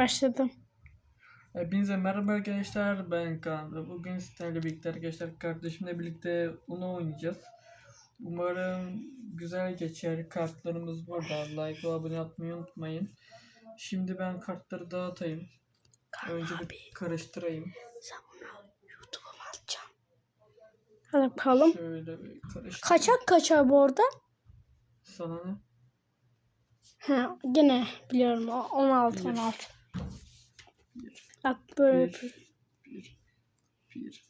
Başladım. Hepinize merhaba arkadaşlar ben Kaan bugün sizlerle birlikte arkadaşlar kardeşimle birlikte onu oynayacağız. Umarım güzel geçer. Kartlarımız burada. Like ve abone atmayı unutmayın. Şimdi ben kartları dağıtayım. Önce bir karıştırayım. Sen bunu YouTube'a mı atacaksın? Hadi bakalım. Şöyle bir karıştırayım. Kaçak kaçar bu arada? Sana ne? Ha, gene biliyorum. o 16 Bir. 16. Bir, Bak böyle bir, bir, bir,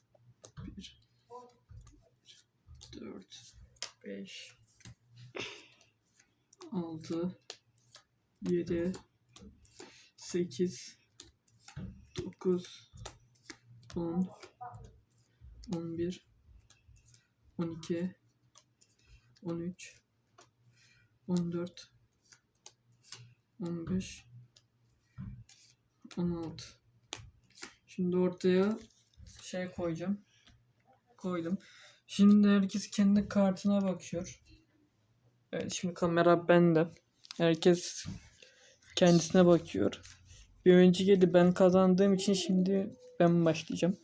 bir, dört, beş, altı, yedi, sekiz, dokuz, on, on bir, on iki, on üç, on dört, on beş, on altı. Şimdi ortaya şey koyacağım. Koydum. Şimdi herkes kendi kartına bakıyor. Evet şimdi kamera bende. Herkes kendisine bakıyor. Bir önceki de ben kazandığım için şimdi ben başlayacağım.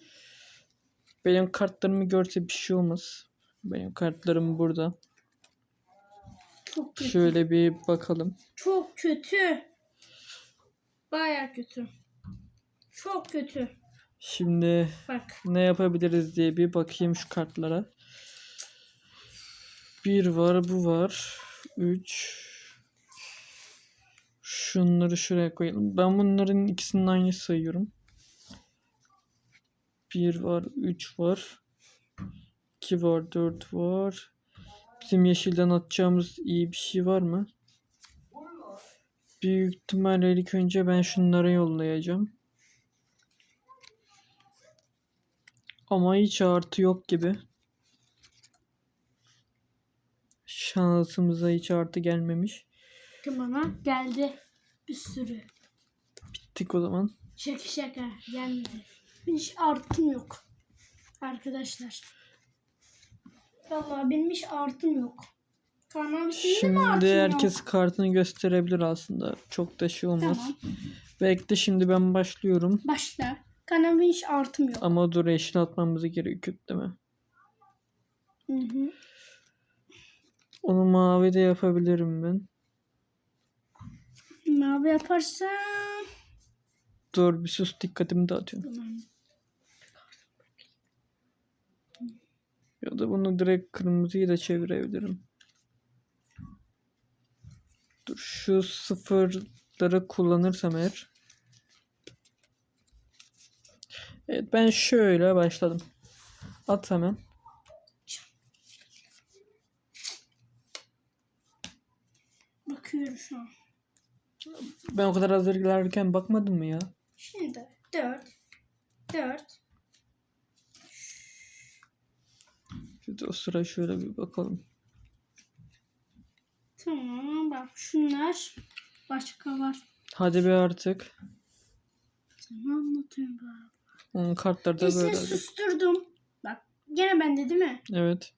Benim kartlarımı görse bir şey olmaz. Benim kartlarım burada. çok kötü. Şöyle bir bakalım. Çok kötü. Baya kötü. Çok kötü. Şimdi Bak. ne yapabiliriz diye bir bakayım şu kartlara. Bir var, bu var. Üç. Şunları şuraya koyalım. Ben bunların ikisinin aynı sayıyorum. Bir var, üç var. iki var, dört var. Bizim yeşilden atacağımız iyi bir şey var mı? Büyük ihtimalle ilk önce ben şunlara yollayacağım. Ama hiç artı yok gibi. Şansımıza hiç artı gelmemiş. Bakın bana geldi bir sürü. Tik o zaman. Şaka şaka gelmedi. Hiç artım yok. Arkadaşlar. Vallahi benim hiç artım yok. De mi Şimdi yok? herkes kartını gösterebilir aslında. Çok da şey olmaz. Tamam. Bekle şimdi ben başlıyorum. Başla. Abi hiç artım yok. Ama dur eşini atmamız gerekiyor değil mi? Hı hı. Onu mavi de yapabilirim ben. Mavi yaparsam Dur bir sus dikkatimi dağıtıyorum. Tamam. Ya da bunu direkt kırmızıyı da çevirebilirim. Dur şu sıfırları kullanırsam eğer. Evet ben şöyle başladım. At hemen. bakıyorum şu an. Ben o kadar hazırlarken bakmadım mı ya? Şimdi 4 4 Şimdi o sıra şöyle bir bakalım. Tamam bak şunlar başka var. Hadi bir artık. Sana anlatıyorum bak. Onun kartları da Kesin böyle. susturdum. Bak gene bende değil mi? Evet.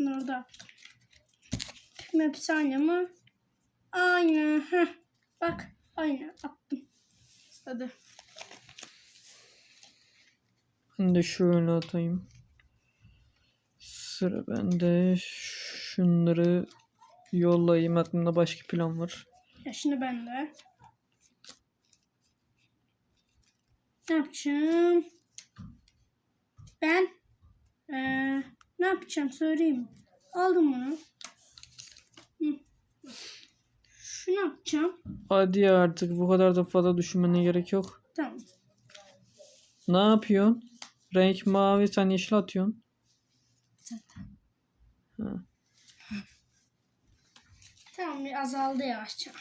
Orada. Hepsi aynı mı? Aynı. Heh. Bak aynı attım. Hadi. Ben de şöyle atayım. Sıra bende. Şunları yollayayım. Aklımda başka plan var. Ya şimdi ben de. Ne yapacağım? Ben eee, ne yapacağım söyleyeyim. Aldım bunu. Şunu yapacağım. Hadi ya artık bu kadar da fazla düşünmene gerek yok. Tamam. Ne yapıyorsun? Renk mavi sen yeşil atıyorsun. Ha. Tamam bir azaldı yavaşça.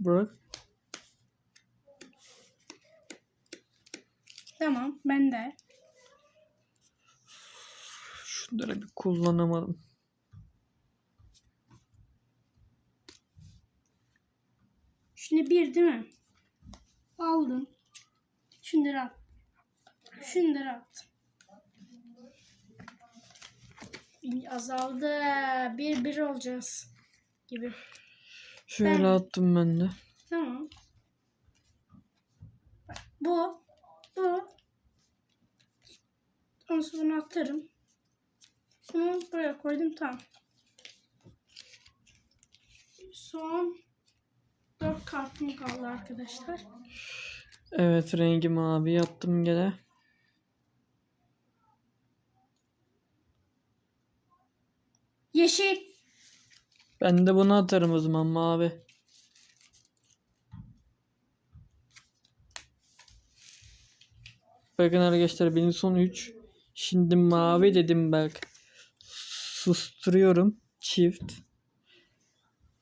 Bırak. Tamam ben de. Şunları bir kullanamadım. Şimdi bir değil mi? Aldım. Şunları at. Şunları at. azaldı. Bir bir olacağız gibi. Şöyle Ben- attım ben de. Tamam. Bak, bu. Bu. Sonra bunu atarım. Bunu buraya koydum tamam. Son dört kartım kaldı arkadaşlar. Evet rengi mavi yaptım gene. Yeşil. Ben de bunu atarım o zaman mavi. Bakın arkadaşlar benim son 3. Şimdi mavi dedim bak. Susturuyorum. Çift.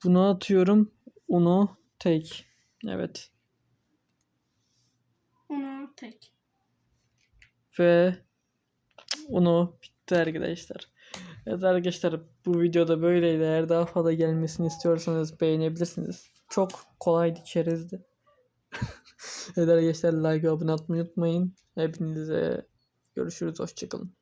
Bunu atıyorum. Onu tek. Evet. Onu tek. Ve onu bitti arkadaşlar. Evet arkadaşlar bu videoda böyleydi. Eğer daha fazla gelmesini istiyorsanız beğenebilirsiniz. Çok kolaydı çerezdi. evet arkadaşlar like ve abone olmayı unutmayın. Hepinize görüşürüz. Hoşçakalın.